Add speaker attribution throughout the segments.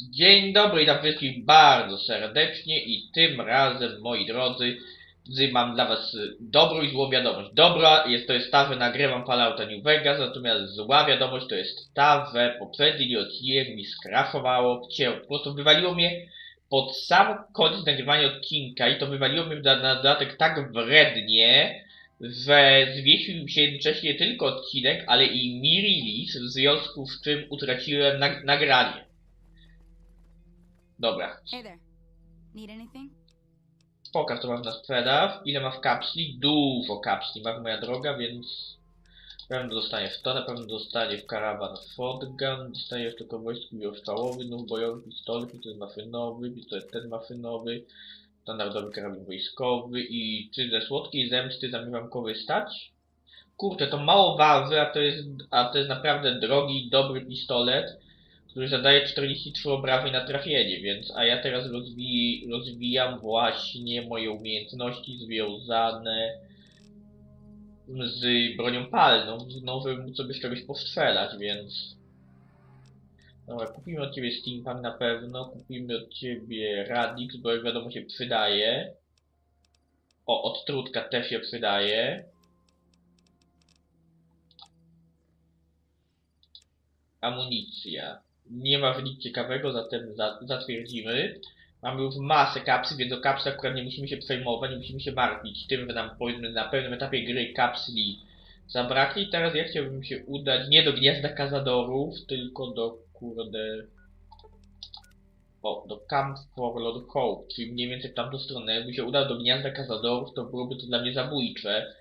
Speaker 1: Dzień dobry, witam wszystkich bardzo serdecznie i tym razem, moi drodzy, mam dla was y, dobrą i złą wiadomość. Dobra jest to jest ta, że nagrywam Fallouta New Vegas, natomiast zła wiadomość to jest ta, że poprzedni odcinek mi skraszowało, cię, po prostu wywaliło mnie pod sam koniec nagrywania odcinka i to wywaliło mnie na, na dodatek tak wrednie, że zwiesił się jednocześnie nie tylko odcinek, ale i mi release, w związku z czym utraciłem nag nagranie. Dobra,
Speaker 2: Hey there. Need anything?
Speaker 1: pokaż co mam na sprzedaż, ile ma w kapsli, dużo kapsli ma moja droga, więc na pewno dostanie w to, na pewno dostanie w karawan shotgun, dostanie jeszcze kowoźski wiostrzałowy, nóż bojowy, pistolet, pistolet maszynowy, pistolet ten maszynowy, standardowy karabin wojskowy i czy ze słodkiej zemsty zamierzam korzystać? Kurczę, to mało waży, a to jest, a to jest naprawdę drogi, dobry pistolet, który zadaje 43 obrażeń na trafienie, więc a ja teraz rozwi rozwijam właśnie moje umiejętności związane z bronią palną, no móc sobie z czegoś postrzelać, więc Dobra, kupimy od ciebie steampunk na pewno, kupimy od ciebie radix, bo jak wiadomo się przydaje. O, odtrutka też się przydaje. Amunicja. Nie ma nic ciekawego, zatem za, zatwierdzimy. Mamy już masę kapsli, więc o kapsle akurat nie musimy się przejmować, nie musimy się martwić tym, że nam powiedzmy na pewnym etapie gry kapsli zabraknie. I teraz ja chciałbym się udać nie do gniazda kazadorów, tylko do kurde... O, do Camp for Lord Hope, czyli mniej więcej w tamtą stronę. Jakby się udał do gniazda kazadorów, to byłoby to dla mnie zabójcze.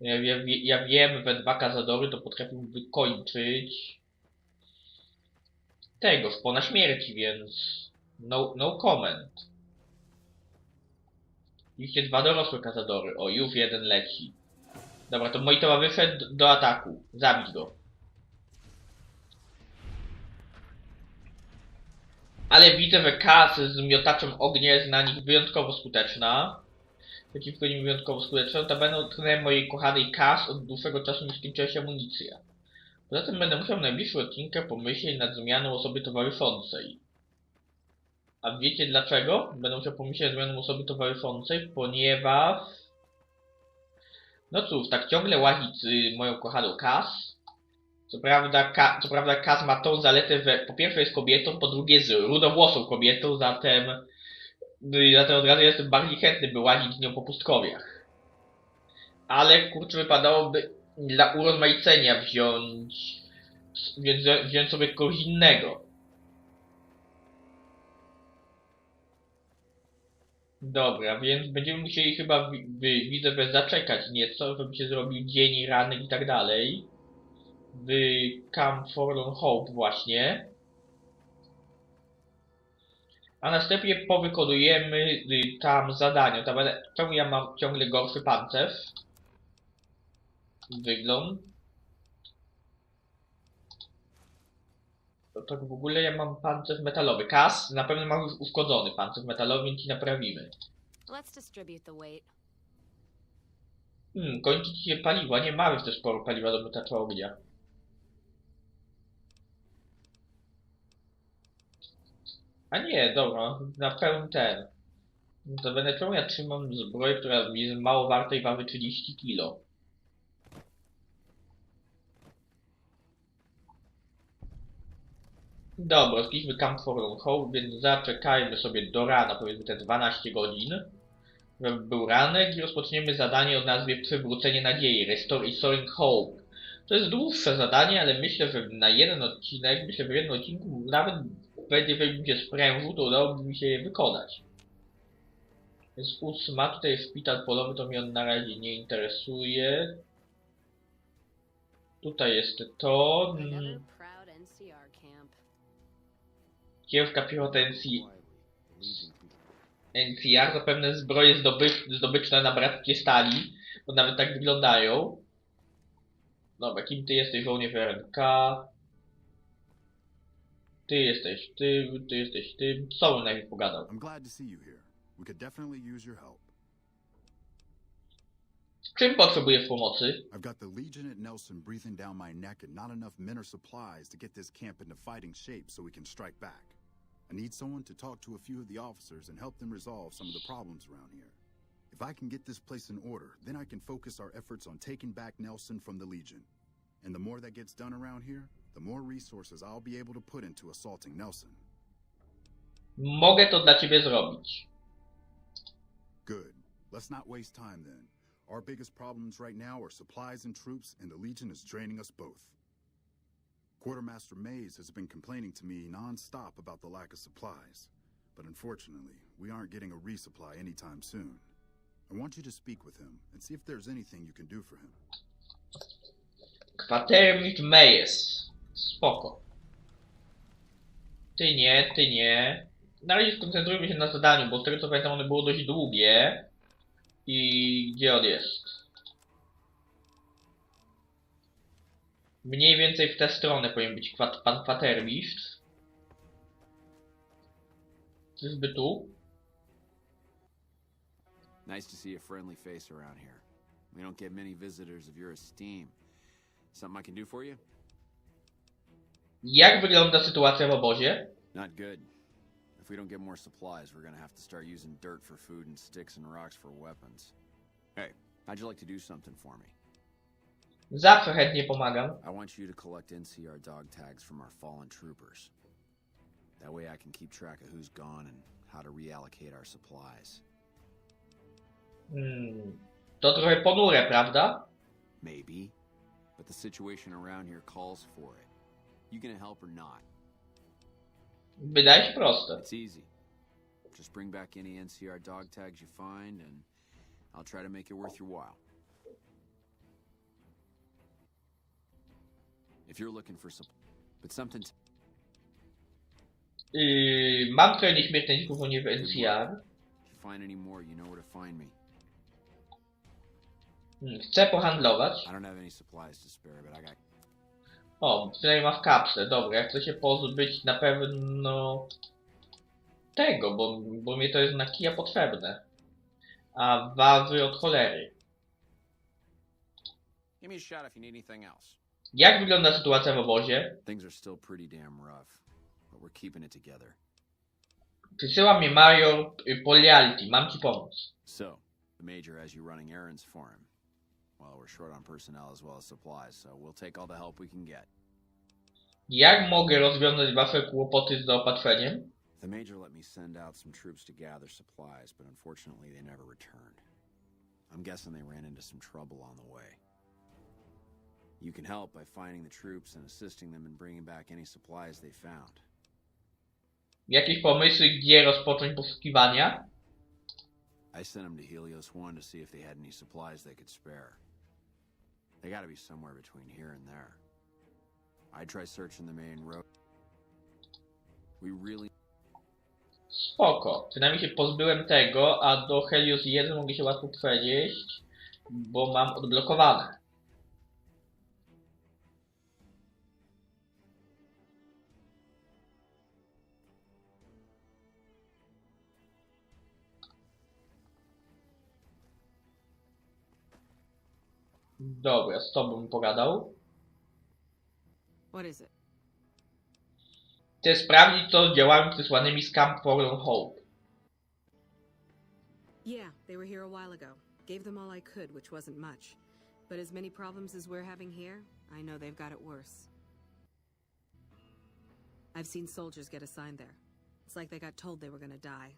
Speaker 1: Ja, ja, ja wiem, we dwa kazadory to potrafią wykończyć tego, szpona śmierci, więc no, no comment. Oczywiście dwa dorosłe kazadory. O, już jeden leci. Dobra, to moi towarzysze d- do ataku. Zabić go. Ale widzę, że Kas z miotaczem ognia jest na nich wyjątkowo skuteczna. Przeciwko nim wyjątkowo skuteczna. To będą trenerem mojej kochanej Kas od dłuższego czasu nie skończyła się amunicja. Poza tym będę musiał w najbliższym odcinku pomyśleć nad zmianą osoby towarzyszącej. A wiecie dlaczego? Będę musiał pomyśleć nad zmianą osoby towarzyszącej, ponieważ... No cóż, tak ciągle łazić y, moją kochaną Kas. Co prawda, Ka co prawda Kas ma tą zaletę, że po pierwsze jest kobietą, po drugie jest rudowłosą kobietą, zatem... y, Zatem od razu jestem bardziej chętny, by łazić z nią po pustkowiach. Ale kurczę, wypadałoby dla urozmaicenia wziąć, więc wziąć sobie kogoś innego. Dobra, więc będziemy musieli chyba, wi- widzę, zaczekać nieco, żeby się zrobił dzień, ranek i tak dalej. W Camp Forlorn Hope właśnie. A następnie powykonujemy y, tam zadania. Tam, czemu ja mam ciągle gorszy pancerz? Wygląd. To tak w ogóle ja mam pancerz metalowy. Kas na pewno mam już uszkodzony pancerz metalowy, więc ci naprawimy.
Speaker 2: Let's distribute the weight.
Speaker 1: Hmm, kończy ci się paliwa. Nie mamy też sporo paliwa do mytacza ognia. A nie, dobra, na pełny ten. To będę czemu ja trzymam zbroję, która jest mało warta i waży 30 kilo. Dobra, szliśmy Camp for Hope, więc zaczekajmy sobie do rana, powiedzmy te 12 godzin. Żeby był ranek i rozpoczniemy zadanie o nazwie Przywrócenie Nadziei, Restore Restoring Hope. To jest dłuższe zadanie, ale myślę, że na jeden odcinek, myślę, że w jednym odcinku nawet będzie, bym się sprężył, to udałoby mi się je wykonać. Jest ósma, tutaj szpital polowy, to mnie on na razie nie interesuje. Tutaj jest to. Mm, Ciężka piechota NC, NCR, zapewne zbroje zdoby, zdobyczne na bratkie stali, bo nawet tak wyglądają. Dobra, kim ty jesteś, żołnierz RNK? Ty jesteś tym, ty jesteś tym. Co bym najpierw pogadał? Czym potrzebujesz pomocy?
Speaker 3: I've got the Legion at Nelson breathing down my neck and not enough men or supplies to get this camp into fighting shape so we can strike back. I need someone to talk to a few of the officers and help them resolve some of the problems around here. If I can get this place in order, then I can focus our efforts on taking back Nelson from the Legion. And the more that gets done around here, the more resources I'll be able to put into assaulting Nelson.
Speaker 1: Mogę to dla ciebie zrobić.
Speaker 3: Good. Let's not waste time then. Our biggest problems right now are supplies and troops, and the Legion is draining us both. Quartermaster Mays has been complaining to me non-stop about the lack of supplies, but unfortunately, we aren't getting a resupply anytime soon. I want you to speak with him and see if there's anything you can do for him.
Speaker 1: Kwatermit Meyes. Spoko. Ty nie, ty nie. Na razie skoncentrujmy się na zadaniu, bo z tego co pamiętam ono było dość długie. I gdzie on jest? Mniej więcej w tę stronę powinien być kwat, pan kwatermistrz. Czyżby tu?
Speaker 4: Nice to see a friendly face around here. We don't get many visitors of your esteem. Something I can do for you?
Speaker 1: Jak wygląda sytuacja w obozie?
Speaker 4: Not good. If we don't get more supplies, we're gonna have to start using dirt for food and sticks and rocks for weapons. Hey, how'd you like to do something for me?
Speaker 1: Zawsze chętnie pomagam.
Speaker 4: I want you to collect NCR dog tags from our fallen troopers. That way I can keep track of who's gone and how to reallocate our supplies.
Speaker 1: Hmm, to trochę ponure, prawda?
Speaker 4: Maybe. But the situation around here calls for it. You gonna help or not?
Speaker 1: Wydaje się proste.
Speaker 4: It's easy. Just bring back any NCR dog tags you find, and I'll try to make it worth your while. If you're looking for some, but something.
Speaker 1: Yy, mam trochę nieśmiertelników u w NCR.
Speaker 4: find any more, you know where to find me.
Speaker 1: Hmm, chcę pohandlować.
Speaker 4: I don't have any supplies to spare, but I got.
Speaker 1: O, przynajmniej ma w kapsle. Dobra, chcę się pozbyć na pewno tego, bo, bo mnie to jest na kija potrzebne. A wazy od cholery.
Speaker 4: Give me a shot if you need anything else.
Speaker 1: Jak wygląda sytuacja w obozie?
Speaker 4: Things are still pretty damn rough, but we're keeping it together.
Speaker 1: Przysyła mnie y. Mam ci pomóc.
Speaker 4: So, the Major has you running errands for him. Well, we're short on personnel as well as supplies, so we'll take all the help we can get.
Speaker 1: Jak mogę rozwiązać wasze kłopoty z zaopatrzeniem?
Speaker 4: The Major let me send out some troops to gather supplies, but unfortunately they never returned. I'm guessing they ran into some trouble on the way. You can help by finding the troops and assisting them in bringing back any supplies they found.
Speaker 1: Jakieś pomysły, gdzie rozpocząć poszukiwania?
Speaker 4: I sent them to Helios 1 to see if they had any supplies they could spare. They gotta be somewhere between here and there. I try searching the main road. We really
Speaker 1: Spoko. Przynajmniej się pozbyłem tego, a do Helios 1 mogę się łatwo przejść, bo mam odblokowane. Dobra, z tobą pogadał.
Speaker 5: What is it?
Speaker 1: Chcę sprawdzić, co z działami przysłanymi z Camp Forlorn Hope.
Speaker 5: Yeah, they were here a while ago. Gave them all I could, which wasn't much. But as many problems as we're having here, I know they've got it worse. I've seen soldiers get assigned there. It's like they got told they were gonna die.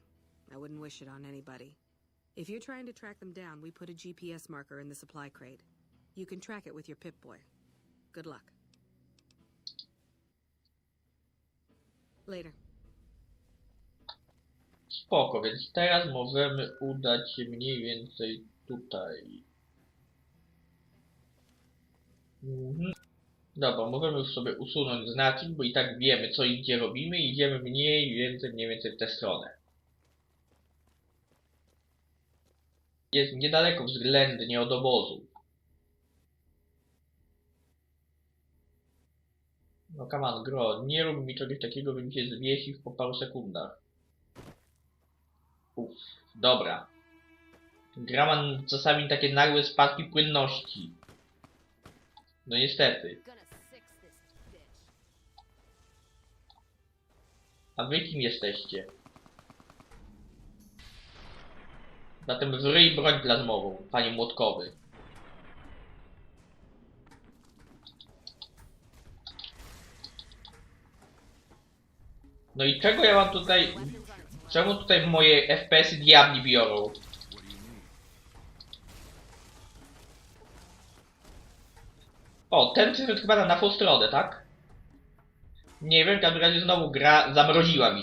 Speaker 5: I wouldn't wish it on anybody. If you're trying to track them down, we put a GPS marker in the supply crate. You can track it with your Pip-Boy. Good luck. Later.
Speaker 1: Spoko, więc teraz możemy udać się mniej więcej tutaj. Mhm. Dobra, możemy już sobie usunąć znacznik, bo i tak wiemy co i gdzie robimy i idziemy mniej więcej, mniej więcej w tę stronę. Jest niedaleko względnie od obozu. No come on, gro, nie rób mi czegoś takiego, bym się zwiesił po paru sekundach. Uff, dobra. Gra ma czasami takie nagłe spadki płynności. No niestety. A wy kim jesteście? Zatem wryj broń plazmową, panie młotkowy. No i czego ja mam tutaj... Czemu tutaj moje FPS-y diabli biorą? O, ten cyfr chyba na, na full stronę, tak? Nie wiem, w każdym razie znowu gra zamroziła mi